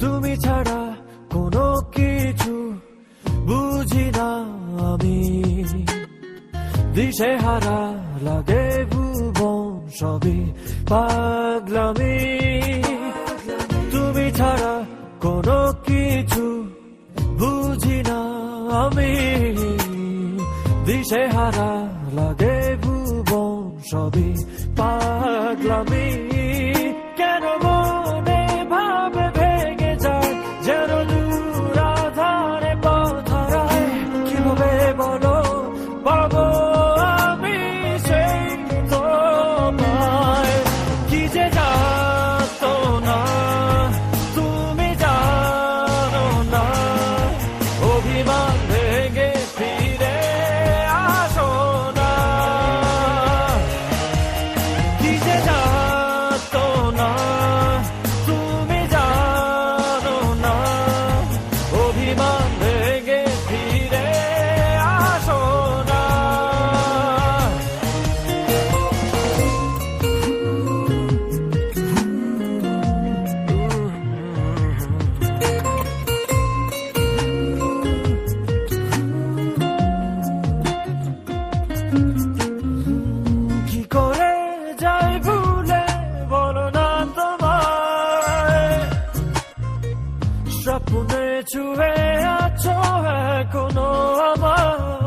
তুমি ছাড়া কোনো কিছু বুঝি না আমি। দিশে হারা লাগে ভুবন সবই পাগলামি। তুমি ছাড়া কোনো কিছু বুঝি না আমি। দিশে হারা লাগে সবই পাগলামি। অভিমান ভেঙে ফিরে আসো না। কি করে যাই ভুলে বলো না তোমায়? স্বপ্নে ছুঁয়ে আছো এখনো আমায়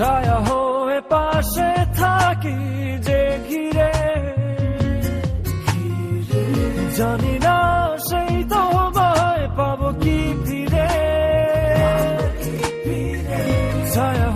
ছায়া হয়ে পাশে থাকি যে ঘিরে। জানি না সেই তোমায় পাবো কি ফিরে। ছায়া